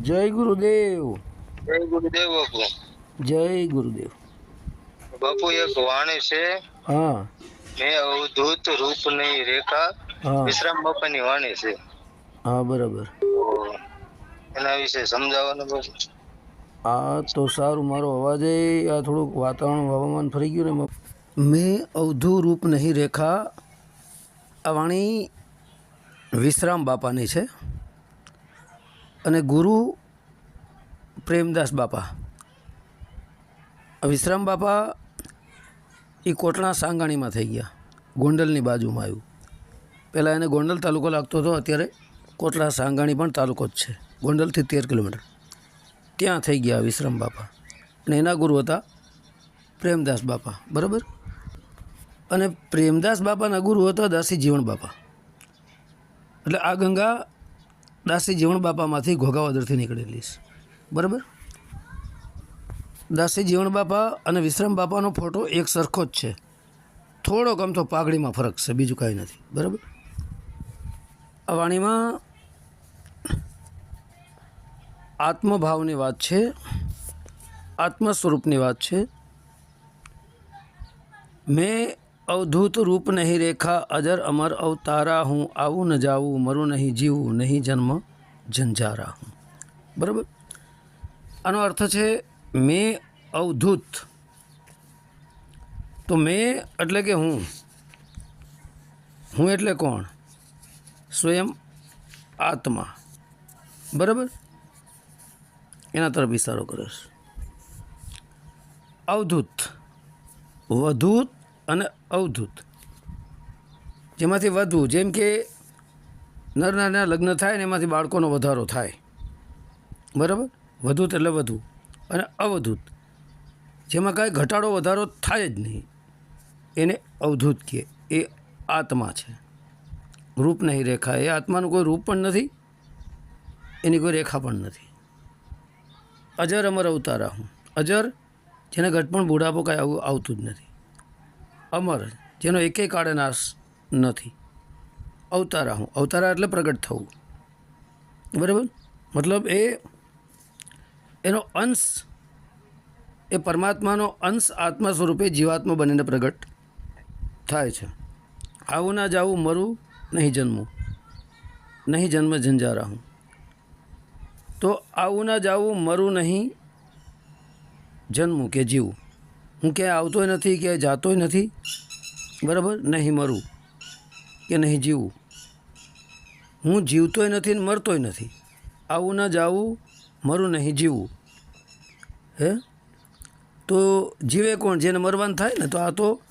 જય ગુરુદેવ. જય ગુરુદેવ બાપુ. જય ગુરુદેવ. બાપુ એક વાણી છે. હા. મેં અવધૂત રૂપ નહીં રેખા વિશ્રામ બાપાની વાણી છે. હા બરાબર. એના વિશે સમજાવવાનું બાપુ. આ તો સારું મારો અવાજ આ થોડુંક વાતાવરણ હવામાન ફરી ગયું ને મેં અવધુ રૂપ નહીં રેખા આ વાણી વિશ્રામ બાપાની છે. અને ગુરુ પ્રેમદાસ બાપા. વિશ્રામ બાપા એ કોટણા સાંગાણીમાં થઈ ગયા. ગોંડલની બાજુમાં આવ્યું. પહેલાં એને ગોંડલ તાલુકો લાગતો હતો, અત્યારે કોટલા સાંગાણી પણ તાલુકો જ છે. ગોંડલથી તેર કિલોમીટર. ત્યાં થઈ ગયા વિશ્રામ બાપા. અને એના ગુરુ હતા પ્રેમદાસ બાપા. બરાબર? અને પ્રેમદાસ બાપાના ગુરુ હતા દાસી જીવણ બાપા. એટલે આ ગંગા દાસી જીવણ બાપામાંથી ઘોઘાવદરથી નીકળેલી છે. બરાબર? દાસી જીવણ બાપા અને વિશ્રામ બાપાનો ફોટો એક સરખો જ છે. થોડોક આમ તો પાઘડીમાં ફરક છે, બીજું કાંઈ નથી. બરાબર? આ વાણીમાં આત્મભાવની વાત છે આત્મ સ્વરૂપની વાત છે. મેં અવધૂત રૂપ નહીં રેખા, અજર અમર અવતારા હું, આવું ન જાવું, મરું નહીં જીવું, નહીં જન્મ જંજારા હું. બરાબર? આનો અર્થ છે, મેં અવધૂત. તો મેં એટલે કે હું. હું એટલે કોણ? સ્વયં આત્મા. બરાબર? એના તરફ ઇશારો કરે છે. અવધૂત. વધૂત. અને અવધૂત. જેમાંથી વધુ, જેમ કે નર લગ્ન થાય ને એમાંથી બાળકોનો વધારો થાય. બરાબર? વધૂત એટલે વધુ. અને અવધૂત. જેમાં કાંઈ ઘટાડો, વધારો થાય જ નહીં. એને અવધૂત કહે. એ આત્મા છે. રૂપ નહીં રેખા. એ આત્માનું કોઈ રૂપ પણ નથી. એની કોઈ રેખા પણ નથી. અજર અમર અવતારા હું. અજર, જેને ઘટપણ બુઢાપો કાંઈ આવું આવતું જ નથી. અમર, જેનો એકે કાળે નાશ નથી. અવતારા હું. અવતારા એટલે પ્રગટ થવું. બરાબર? મતલબ એ, એનો અંશ, એ પરમાત્માનો અંશ આત્મા સ્વરૂપે જીવાત્મા બનીને પ્રગટ થાય છે. આવું ના જાવું, મરું, નહીં જન્મું. નહીં જન્મ ઝંઝારા હું. તો આવું ના જાવું, મરું નહીં જન્મું કે જીવું. હું ક્યાંય આવતોય નથી, ક્યાંય જાતોય નથી. બરાબર? નહીં મરું કે નહીં જીવું. હું જીવતોય નથી ને મરતોય નથી. આવું ન જાવું, મરું નહીં જીવું. હે? તો જીવે કોણ? જેને મરવાનું થાય ને તો આ તો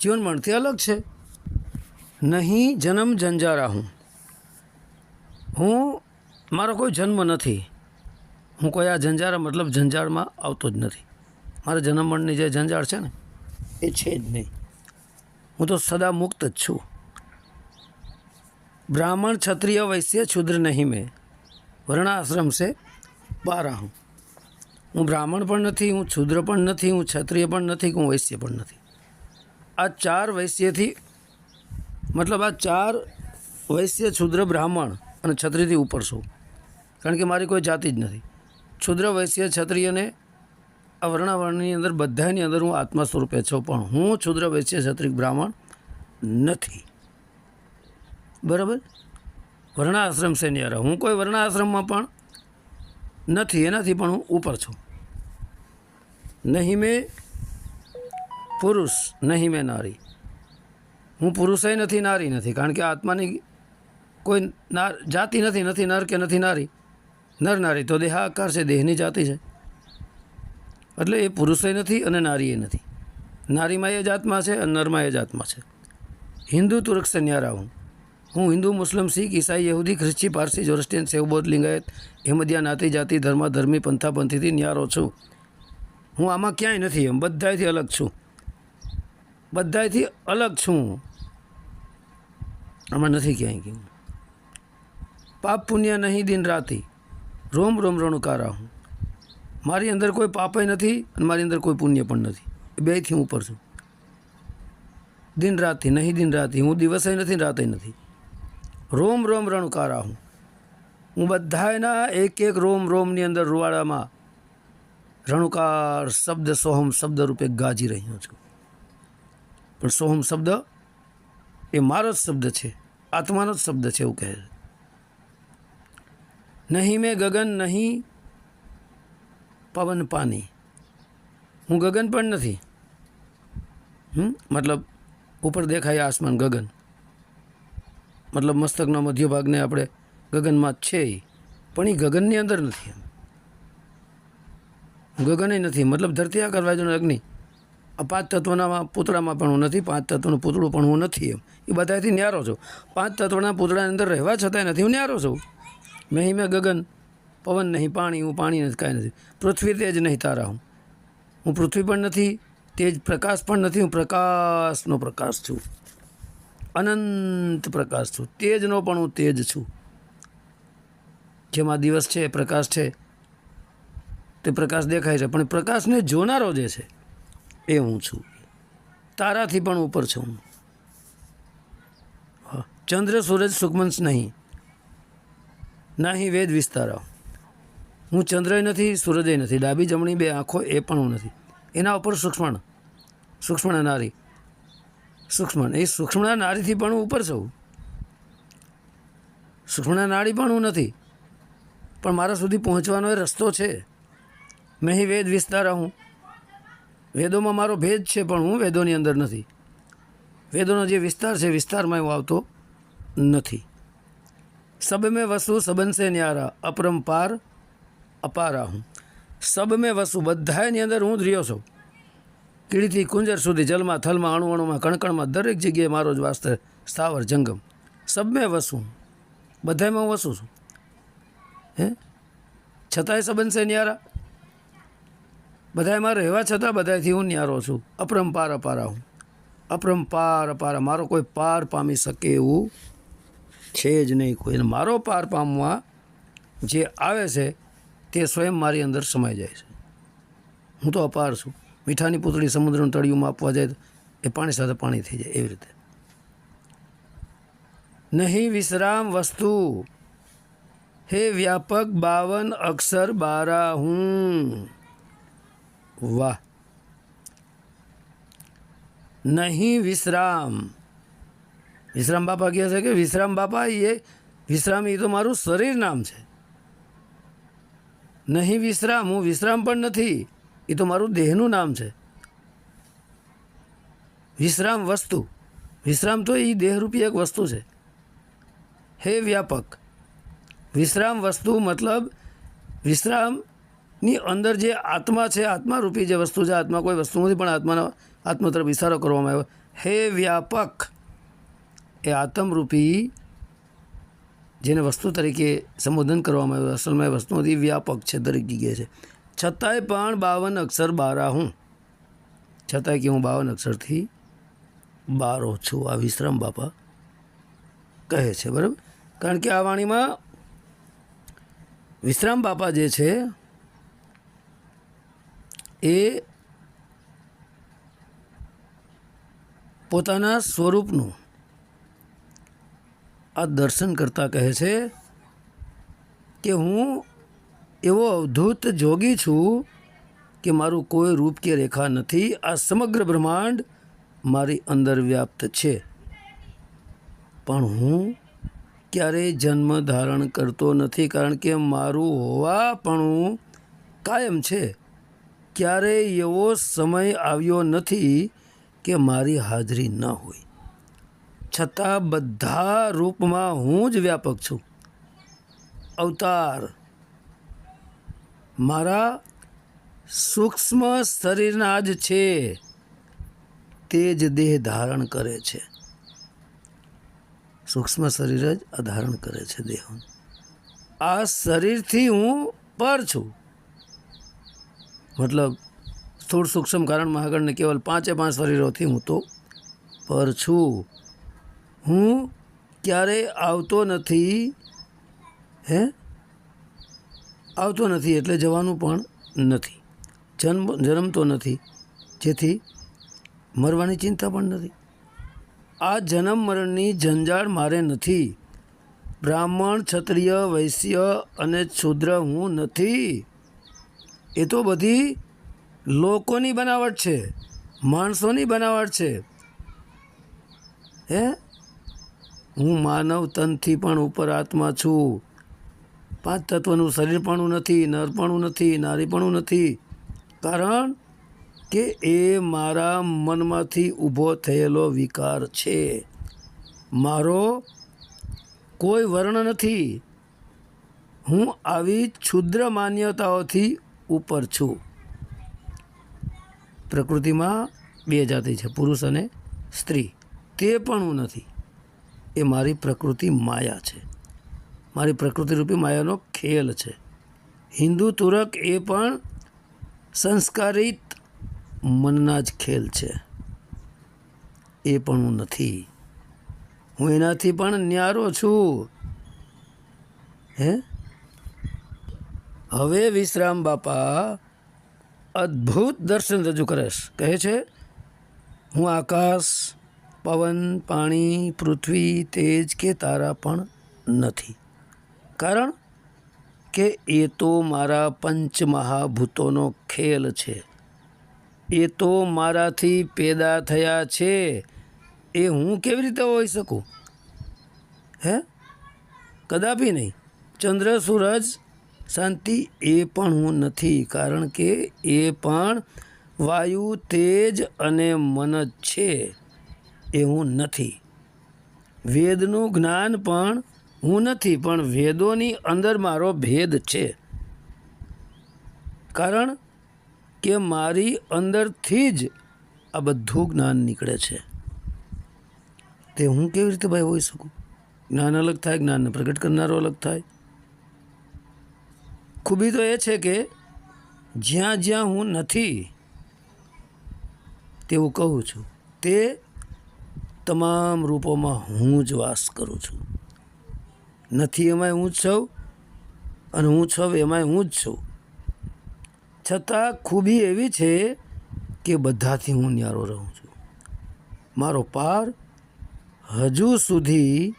જીવન મરણથી અલગ છે. નહીં જન્મ જંજારા હું. હું, મારો કોઈ જન્મ નથી. હું કોઈ આ જંજારા મતલબ જંજાળમાં આવતો જ નથી. મારા જન્મમણની જે જંજાળ છે ને, એ છે જ નહીં. હું તો સદા મુક્ત જ છું. બ્રાહ્મણ, ક્ષત્રિય, વૈશ્ય, શુદ્ર નહીં મેં. વર્ણાશ્રમ છે, બારા હું. હું બ્રાહ્મણ પણ નથી, હું શુદ્ર પણ નથી, હું ક્ષત્રિય પણ નથી, હું વૈશ્ય પણ નથી. આ ચાર વૈશ્યથી, મતલબ આ ચાર વૈશ્ય, શુદ્ર, બ્રાહ્મણ અને ક્ષત્રિયથી ઉપર છું. કારણ કે મારી કોઈ જાતિ જ નથી. ક્ષુદ્ર વૈશ્ય, ક્ષત્રિયને વર્ણાવરણની અંદર બધાની અંદર હું આત્મા સ્વરૂપે છું, પણ હું ક્ષુદ્ર વૈશ્ય ક્ષત્રિક બ્રાહ્મણ નથી. બરાબર? વર્ણાશ્રમ છે ન્યારા હું કોઈ વર્ણાશ્રમમાં પણ નથી, એનાથી પણ હું ઉપર છું. નહીં મેં પુરુષ, નહીં મેં નારી. હું પુરુષય નથી, નારી નથી, કારણ કે આત્માની કોઈ નાર, જાતિ નથી નથી નર કે નથી નારી. નર નારી, તો દેહાકાર છે, દેહની જાતિ છે. એટલે એ પુરુષે નથી અને નારીએ નથી. નારીમાં એ જાતમાં છે અને નરમાં એ જાતમાં છે. હિન્દુ, તુર્ક સન્યારા હું હું હિન્દુ, મુસ્લિમ, શીખ, ઈસાઈ, યહૂદી, ખ્રિસ્તી, પારસી જોરસ્ટિયન સેવબોધ લિંગાયત, હેમદિયા, નાતી જાતિ, ધર્મ, ધર્મી પંથાપંથીથી ન્યારો છું. હું આમાં ક્યાંય નથી એમ. બધાયથી અલગ છું. બધાયથી અલગ છું. આમાં નથી ક્યાંય કેવું પાપ પુણ્ય નહીં દિન રાતી. રોમ રોમ રણુકારા હું. મારી અંદર કોઈ પાપય નથી અને મારી અંદર કોઈ પુણ્ય પણ નથી. એ બેથી હું ઉપર છું. દિન રાતથી નહીં, દિન રાતથી. હું દિવસે નથી રાતે નથી. રોમ રોમ રણુકારા હું. હું બધાયના એક એક રોમ, રોમની અંદર રૂવાડામાં રણુકાર શબ્દ, સોહમ શબ્દ રૂપે ગાજી રહ્યો છું. પણ સોહમ શબ્દ એ મારો જ શબ્દ છે. આત્માનો જ શબ્દ છે એવું કહે છે. નહીં મેં ગગન, નહીં પવન પાની. હું ગગન પણ નથી. હમ? મતલબ ઉપર દેખાય આસમાન ગગન. મતલબ મસ્તકનો મધ્ય ભાગને આપણે ગગનમાં છે પણ એ ગગનની અંદર નથી એમ. ગગન નથી. મતલબ ધરતી આકાર વાયુનો અગ્નિ. આ પાંચ તત્વના પૂતળામાં પણ હું નથી, પાંચ તત્વનું પૂતળું પણ હું નથી એમ. એ બધાથી ન્યારો છું. પાંચ તત્વના પૂતળાની અંદર રહેવા છતાંય નથી, હું ન્યારો છું. મેં મેં ગગન પવન નહીં, પાણી, હું પાણી નથી કાંઈ નથી. પૃથ્વી તેજ નહીં તારા હું. હું પૃથ્વી પણ નથી તેજ પ્રકાશ પણ નથી, હું પ્રકાશનો પ્રકાશ છું. અનંત પ્રકાશ છું. તેજનો પણ હું તેજ છું. જેમાં દિવસ છે, પ્રકાશ છે, તે પ્રકાશ દેખાય છે, પણ પ્રકાશને જોનારો જે છે, એ હું છું. તારાથી પણ ઉપર છું હું. ચંદ્ર, સૂરજ સુકમંશ નહીં. નહીં વેદ વિસ્તારો હું ચંદ્રય નથી, સૂરજય નથી, ડાબી જમણી બે આંખો એ પણ હું નથી. એના ઉપર સૂક્ષ્મણ સૂક્ષ્મણ નારી. સૂક્ષ્મણ, એ સૂક્ષ્મણા નારીથી પણ હું ઉપર છું. સૂક્ષ્મણા નારી પણ હું નથી. પણ મારા સુધી પહોંચવાનો એ રસ્તો છે. મેં વેદ વિસ્તારા હું વેદોમાં મારો ભેદ છે, પણ હું વેદોની અંદર નથી. વેદોનો જે વિસ્તાર છે, વિસ્તારમાં હું આવતો નથી. સબ મેં વસુ સબન ન્યારા, અપરંપાર અપારા હું સબ મેં વસું બધાની અંદર હું જ રહ્યો છું. કીડીથી કુંજર સુધી જલમાં, થલમાં અણુ અણુમાં કણકણમાં દરેક જગ્યાએ મારો જ વાસ્તવ સ્થાવર જંગમ. સબ મેં વસું બધામાં હું વસું છું. હે? છતાંય સંબંધ છે ન્યારા? બધાય મારે રહેવા છતાં બધાથી હું ન્યારો છું. અપરંપાર અપારા હું અપરંપાર અપારા. મારો કોઈ પાર પામી શકે એવું છે જ નહીં કોઈ. મારો પાર પામવા જે આવે છે તે સ્વયં મારી અંદર સમાઈ જાય છે. હું તો અપાર છું. મીઠાની પૂતળી સમુદ્રનું તળિયુંમાં આપવા જાય એ પાણી સાથે પાણી થઈ જાય એવી રીતે. નહીં વિશ્રામ વસ્તુ. હે વ્યાપક બાવન અક્ષર બારા હું વાહ. નહીં વિશ્રામ. વિશ્રામ બાપા કહે છે કે વિશ્રામ બાપા, એ વિશ્રામ એ તો મારું શરીર નામ છે. નહીં વિશ્રામ, હું વિશ્રામ પણ નથી. એ તો મારું દેહનું નામ છે. વિશ્રામ વસ્તુ. વિશ્રામ તો એ દેહરૂપી એક વસ્તુ છે. હે વ્યાપક, વિશ્રામ વસ્તુ મતલબ વિશ્રામની અંદર જે આત્મા છે, આત્મારૂપી જે વસ્તુ છે, આત્મા કોઈ વસ્તુ નથી, પણ આત્માનો આત્મા તરફ ઇશારો કરવામાં આવ્યો. હે વ્યાપક, એ આત્મરૂપી જેને વસ્તુ તરીકે સંબોધન કરવામાં આવ્યું. અસલમાં વસ્તુ હતી વ્યાપક છે દરેક જગ્યાએ છે. છતાંય પણ બાવન અક્ષર બારા હું. છતાંય કે હું બાવન અક્ષરથી બારો છું. આ વિશ્રામ બાપા કહે છે, બરાબર? કારણ કે આ વાણીમાં વિશ્રામ બાપા જે છે, એ પોતાના સ્વરૂપનું આ દર્શન કરતાં કહે છે કે હું એવો અવધૂત જોગી છું કે મારું કોઈ રૂપ કે રેખા નથી. આ સમગ્ર બ્રહ્માંડ મારી અંદર વ્યાપ્ત છે. પણ હું ક્યારેય જન્મ ધારણ કરતો નથી કારણ કે મારું હોવા પણ કાયમ છે. ક્યારેય એવો સમય આવ્યો નથી કે મારી હાજરી ન હોય. છતાં બધા રૂપમાં હું જ વ્યાપક છું. અવતાર. મારા સૂક્ષ્મ શરીરના જ છે. તે જ દેહ ધારણ કરે છે. સૂક્ષ્મ શરીર જ આ ધારણ કરે છે દેહ આ શરીરથી હું પર છું. મતલબ, સ્થૂળ સૂક્ષ્મ કારણ મહાગણને કેવલ પાંચે પાંચ શરીરોથી હું તો પર છું. હું ક્યારેય આવતો નથી, હે? આવતો નથી એટલે જવાનું પણ નથી. જન્મ, જન્મતો નથી. જેથી મરવાની ચિંતા પણ નથી. આ જન્મ મરણની જંજાળ મારે નથી. બ્રાહ્મણ, ક્ષત્રિય, વૈશ્ય અને શુદ્ર હું નથી. એ તો બધી લોકોની બનાવટ છે, માણસોની બનાવટ છે. હે? હું માનવ તનથી પણ ઉપર આત્મા છું. પાંચ તત્વનું શરીરપણું નથી નરપણું નથી નારીપણું નથી. કારણ કે એ મારા મનમાંથી ઊભો થયેલો વિકાર છે. મારો કોઈ વર્ણ નથી. હું આવી ક્ષુદ્ર માન્યતાઓથી ઉપર છું. પ્રકૃતિમાં બે જાતિ છે, પુરુષ અને સ્ત્રી. તે પણ હું નથી. એ મારી પ્રકૃતિ માયા છે. મારી પ્રકૃતિરૂપી માયાનો ખેલ છે. હિન્દુ તુરક એ પણ સંસ્કારિત મનના જ ખેલ છે. એ પણ હું નથી. હું એનાથી પણ ન્યારો છું. હે? હવે વિશ્રામ બાપા, અદ્ભુત દર્શન રજૂ કરે કહે છે, હું આકાશ પવન, પાણી, પૃથ્વી, તેજ કે તારા પણ નથી. કારણ કે એ તો મારા પંચમહાભૂતોનો ખેલ છે. એ તો મારાથી પેદા થયા છે. એ હું કેવી રીતે હોઈ શકું? હે? કદાપી નહીં. ચંદ્ર, સૂરજ, શાંતિ એ પણ હું નથી. કારણ કે એ પણ વાયુ, તેજ અને મન જ છે. એ હું નથી. વેદનું જ્ઞાન પણ હું નથી, પણ વેદોની અંદર મારો ભેદ છે. કારણ કે મારી અંદરથી જ આ બધું જ્ઞાન નીકળે છે. તે હું કેવી રીતે ભાઈ હોઈ શકું? જ્ઞાન અલગ થાય જ્ઞાનને પ્રગટ કરનારો અલગ થાય. ખૂબી તો એ છે કે જ્યાં જ્યાં હું નથી, તેવું કહું છું. તે તમામ રૂપોમાં હું જ વાસ કરું છું. નથી એમાંય હું જ છઉં અને હું છું એમાંય હું જ છું. છતાં ખૂબી એવી છે કે બધાથી હું ન્યારો રહું છું. મારો પાર હજુ સુધી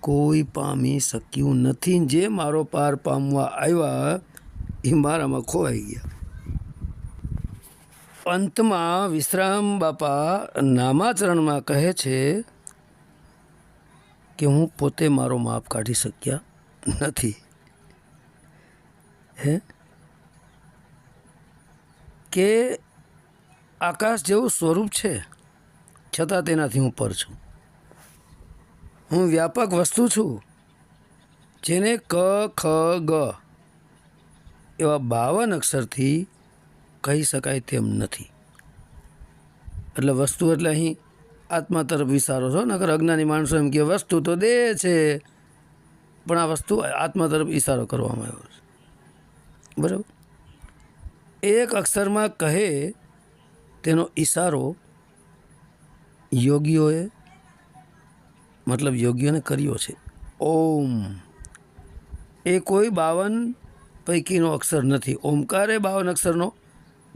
કોઈ પામી શક્યું નથી. જે મારો પાર પામવા આવ્યા એ મારામાં ખોવાઈ ગયા. અંતમાં વિશ્રામ બાપા નામાચરણમાં કહે છે કે હું પોતે મારો માપ કાઢી શક્યા નથી. હે? કે આકાશ જેવું સ્વરૂપ છે, છતાં તેનાથી હું પર છું. હું વ્યાપક વસ્તુ છું, જેને ક, ખ, ગ એવા બાવન અક્ષરથી કહી શકાય તેમ નથી. એટલે વસ્તુ એટલે અહીં આત્મા તરફ વિચારો છો. નકર અજ્ઞાની માણસો એમ કે વસ્તુ તો દે છે. પણ આ વસ્તુ આત્મા તરફ ઈશારો કરવામાં આવ્યો છે. બરાબર? એક અક્ષરમાં કહે તેનો ઇશારો યોગીઓએ, મતલબ યોગીઓને કર્યો છે. ઓમ. એ કોઈ બાવન પૈકીનો અક્ષર નથી. ઓમકાર એ બાવન અક્ષરનો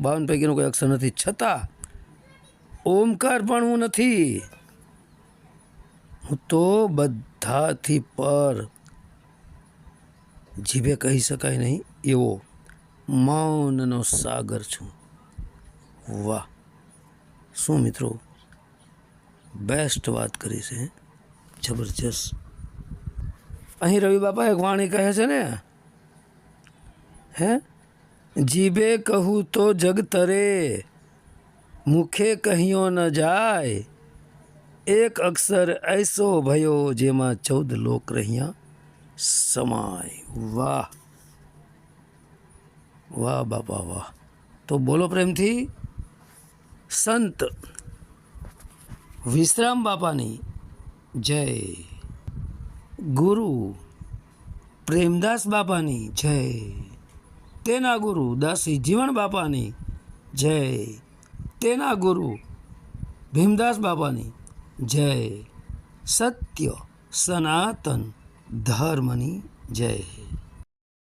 બાવન પૈકીનો કોઈ અક્ષર નથી. છતાં, ઓમકાર પણ હું નથી. હું તો બધાથી પર જીભે કહી શકાય નહીં એવો મૌનનો સાગર છું. વાહ! શું મિત્રો બેસ્ટ વાત કરી છે જબરજસ્ત. અહીં રવિ બાપા એક વાણી કહે છે ને, હે? જીભે કહું તો જગ તરે મુખે કહ્યો ન જાય એક અક્ષર એસો ભયો જેમાં ચૌદ લોક રહ્યા સમાય વાહ વાહ બાપા વાહ તો બોલો પ્રેમથી સંત વિશ્રામ બાપાની જય ગુરુ પ્રેમદાસ બાપાની જય તેના ગુરુ દાસી જીવણ બાપાની. જય. તેના ગુરુ ભીમદાસ બાપાની. જય. સત્ય સનાતન ધર્મની જય.